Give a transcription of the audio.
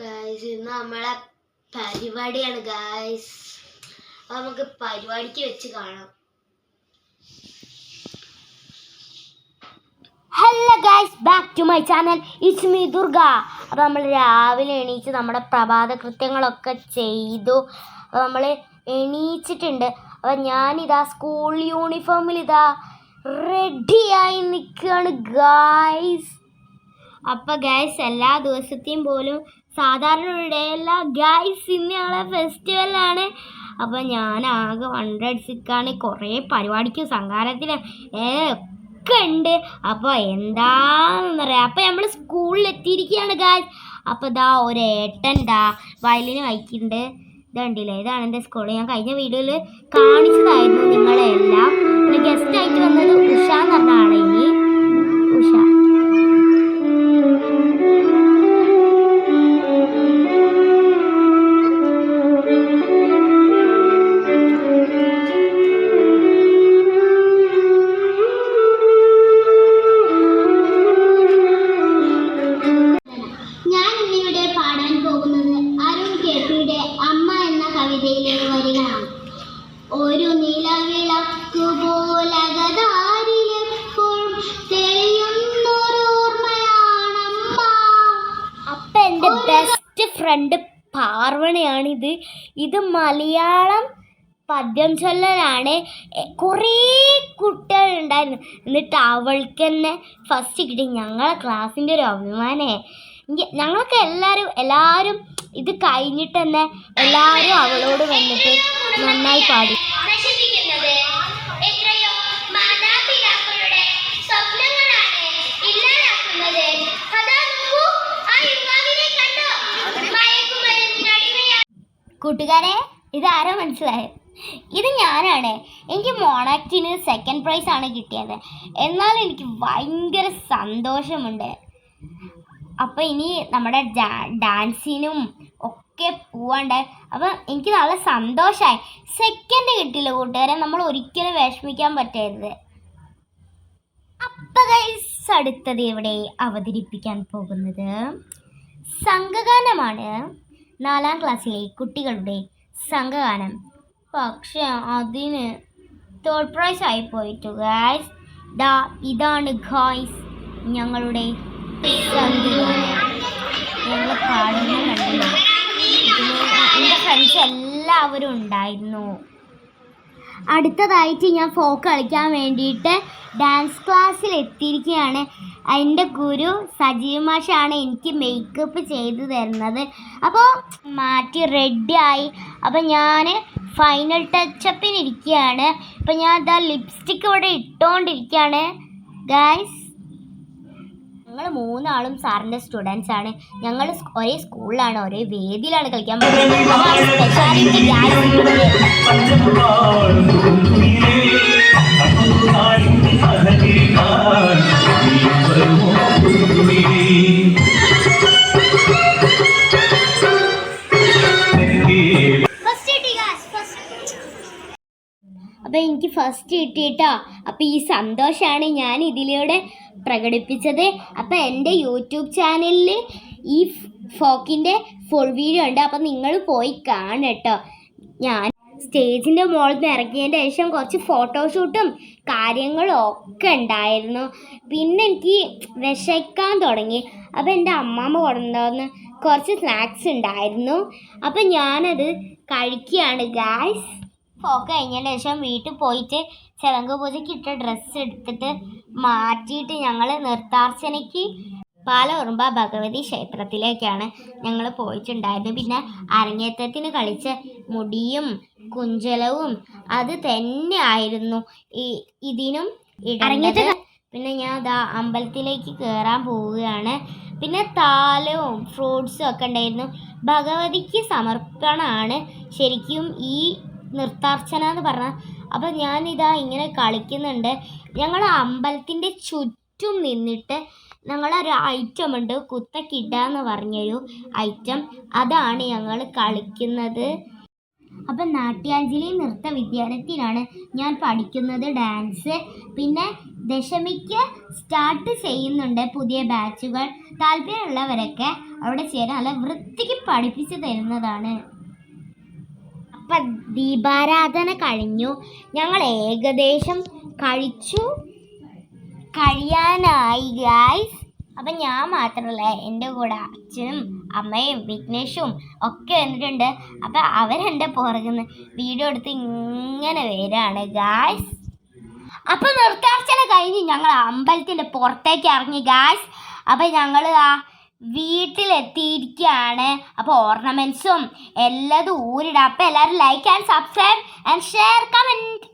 Guys ഇന്ന് നമ്മളെ പരിപാടിയാണ് ഗായ്സ് അപ്പൊ നമുക്ക് പരിപാടിക്ക് വെച്ച് കാണാം. Hello guys back to my channel it's me Durga അപ്പോൾ നമ്മൾ രാവിലെ എണീച്ച് നമ്മുടെ പ്രഭാത കൃത്യങ്ങളൊക്കെ ചെയ്തു. അപ്പോൾ നമ്മൾ എണീച്ചിട്ടുണ്ട്. അപ്പോൾ ഞാനിതാ സ്കൂൾ യൂണിഫോമിൽ ഇതാ റെഡിയായി നിൽക്കുകയാണ് ഗായ്സ് അപ്പൊ ഗൈസ് എല്ലാ ദിവസത്തെയും പോലും സാധാരണ ഇടയല്ല ഗൈസ് ഇന്ന് ഞങ്ങളെ ഫെസ്റ്റിവലാണ് അപ്പോൾ ഞാൻ ആകെ വണ്ടടിച്ചിക്കാണ് കുറേ പരിപാടിക്കും സംഘാരത്തിനും ഒക്കെ ഉണ്ട്. അപ്പോൾ എന്താണെന്ന് പറയാം അപ്പോൾ നമ്മൾ സ്കൂളിൽ എത്തിയിരിക്കുകയാണ് ഗായ്സ് അപ്പോൾ ഇതാ ഒരു ഏട്ടൻ ദാ വയലിന് വായിക്കുന്നുണ്ട് ഇതുണ്ടല്ലേ ഇതാണ് എന്റെ സ്കൂൾ ഞാൻ കഴിഞ്ഞ വീഡിയോയിൽ കാണിച്ചതായിരുന്നു. ഫ്രണ്ട് പാർവണയാണിത്. ഇത് മലയാളം പദ്യം ചൊല്ലലാണ്. കുറേ കുട്ടികളുണ്ടായിരുന്നു. എന്നിട്ട് അവൾക്ക് തന്നെ ഫസ്റ്റ് കിട്ടി. ഞങ്ങളെ ക്ലാസ്സിന്റെ ഒരു അഭിമാനേ. ഞങ്ങൾക്ക് എല്ലാവരും എല്ലാവരും ഇത് കഴിഞ്ഞിട്ട് തന്നെ എല്ലാവരും അവളോട് വന്നിട്ട് നന്നായി പാടി. കൂട്ടുകാരെ ഇതാരാ മനസ്സിലായത്? ഇത് ഞാനാണ്. എനിക്ക് മോണാക്റ്റിന് സെക്കൻഡ് പ്രൈസ് ആണ് കിട്ടിയത്. എന്നാൽ എനിക്ക് ഭയങ്കര സന്തോഷമുണ്ട്. അപ്പോൾ ഇനി നമ്മുടെ ഡാൻസിനും ഒക്കെ പോവാണ്ട്. അപ്പം എനിക്ക് നല്ല സന്തോഷമായി സെക്കൻഡ് കിട്ടിയില്ല കൂട്ടുകാരെ. നമ്മൾ ഒരിക്കലും വിഷമിക്കാൻ പറ്റരുത്. അപ്പം അടുത്തത് ഇവിടെ അവതരിപ്പിക്കാൻ പോകുന്നത്? സംഘഗാനമാണ്. നാലാം ക്ലാസ്സിലെ കുട്ടികളുടെ സംഘഗാനം. പക്ഷെ അതിന് തേർഡ് പ്രൈസ് ആയി പോയിട്ടു ഗായ്സ് ദാ ഇതാണ് ഗായ്സ് ഞങ്ങളുടെ പാടുന്ന എന്റെ ഫ്രണ്ട്സ് എല്ലാവരും ഉണ്ടായിരുന്നു. അടുത്തതായിട്ട് ഞാൻ ഫോക്ക് കളിക്കാൻ വേണ്ടിയിട്ട് ഡാൻസ് ക്ലാസ്സിൽ എത്തിയിരിക്കുകയാണ്. എന്റെ ഗുരു സജീവ് മാഷാണ് എനിക്ക് മേക്കപ്പ് ചെയ്തു തരുന്നത്. അപ്പോൾ മാറ്റി റെഡിയായി അപ്പോൾ ഞാൻ ഫൈനൽ ടച്ചപ്പിന് ഇരിക്കുകയാണ്. ഇപ്പം ഞാൻ ഇതാ ലിപ്സ്റ്റിക്ക് ഇവിടെ ഇട്ടുകൊണ്ടിരിക്കുകയാണ് ഗായ്സ് ഞങ്ങൾ മൂന്നാളും സാറിന്റെ സ്റ്റുഡൻസ് ആണ്. ഞങ്ങൾ ഒരേ സ്കൂളിലാണ് ഒരേ വേദിയിലാണ് കളിക്കാൻ പോകുന്നത്. അപ്പോൾ എനിക്ക് ഫസ്റ്റ് കിട്ടിയിട്ടോ. അപ്പം ഈ സന്തോഷമാണ് ഞാൻ ഇതിലൂടെ പ്രകടിപ്പിച്ചത്. അപ്പം എന്റെ യൂട്യൂബ് ചാനലിൽ ഈ ഫോക്കിന്റെ ഫുൾ വീഡിയോ ഉണ്ട്. അപ്പം നിങ്ങൾ പോയി കാണട്ടോ. ഞാൻ സ്റ്റേജിന്റെ മുകളിൽ നിന്ന് ഇറങ്ങിയതിന്റെ ശേഷം കുറച്ച് ഫോട്ടോഷൂട്ടും കാര്യങ്ങളും ഒക്കെ ഉണ്ടായിരുന്നു. പിന്നെ എനിക്ക് വിശക്കാൻ തുടങ്ങി. അപ്പോൾ എന്റെ അമ്മാമ്മ കൊണ്ടുവന്ന് കുറച്ച് സ്നാക്സ് ഉണ്ടായിരുന്നു. അപ്പം ഞാനത് കഴിക്കുകയാണ് ഗായ്സ് പോക്ക് കഴിഞ്ഞതിന് ശേഷം വീട്ടിൽ പോയിട്ട് ചിലങ്ക പൂജയ്ക്ക് ഇട്ട ഡ്രസ്സ് എടുത്തിട്ട് മാറ്റിയിട്ട് ഞങ്ങൾ നൃത്താർച്ചനയ്ക്ക് പാലറുമ്പ ഭഗവതി ക്ഷേത്രത്തിലേക്കാണ് ഞങ്ങൾ പോയിട്ടുണ്ടായിരുന്നത്. പിന്നെ അരങ്ങേറ്റത്തിന് കളിച്ച മുടിയും കുഞ്ചലവും അത് തന്നെ ആയിരുന്നു ഈ ഇതിനും ഇടങ്ങത് പിന്നെ ഞാൻ ദാ അമ്പലത്തിലേക്ക് കയറാൻ പോവുകയാണ്. പിന്നെ താലവും ഫ്രൂട്ട്സും ഒക്കെ ഉണ്ടായിരുന്നു. ഭഗവതിക്ക് സമർപ്പണമാണ്. ശരിക്കും ഈ നൃത്താർച്ചന എന്ന് പറഞ്ഞാൽ അപ്പം ഞാനിതാ ഇങ്ങനെ കളിക്കുന്നുണ്ട്. ഞങ്ങൾ അമ്പലത്തിന്റെ ചുറ്റും നിന്നിട്ട് ഞങ്ങളൊരു ഐറ്റം ഉണ്ട്. കുത്തക്കിട എന്ന് പറഞ്ഞൊരു ഐറ്റം. അതാണ് ഞങ്ങൾ കളിക്കുന്നത്. അപ്പം നാട്യാഞ്ജലി നൃത്ത വിദ്യാലയത്തിലാണ് ഞാൻ പഠിക്കുന്നത് ഡാൻസ്. പിന്നെ ദശമിക്ക് സ്റ്റാർട്ട് ചെയ്യുന്നുണ്ട് പുതിയ ബാച്ചുകൾ താല്പര്യമുള്ളവരൊക്കെ അവിടെ ചേരാൻ നല്ല വൃത്തിക്ക് പഠിപ്പിച്ചു തരുന്നതാണ്. അപ്പം ദീപാരാധന കഴിഞ്ഞു. ഞങ്ങൾ ഏകദേശം കഴിച്ചു. കഴിയാനായി ഗായ്സ് അപ്പം ഞാൻ മാത്രമല്ല എന്റെ കൂടെ അച്ഛനും അമ്മയും വിഘ്നേഷും ഒക്കെ വന്നിട്ടുണ്ട്. അപ്പം അവരെന്റെ പുറകുന്ന് വീഡിയോ എടുത്ത് ഇങ്ങനെ വരാണ് ഗായ്സ് അപ്പം നൃത്താർച്ചന കഴിഞ്ഞ് ഞങ്ങൾ അമ്പലത്തിന്റെ പുറത്തേക്ക് ഇറങ്ങി ഗായ്സ് അപ്പം ഞങ്ങൾ ആ വീട്ടിലെത്തിയിരിക്കുകയാണ് അപ്പോൾ ഓർണമെന്റ്സും എല്ലാതും ഊരിടാം. അപ്പോൾ എല്ലാവരും like and subscribe and share comment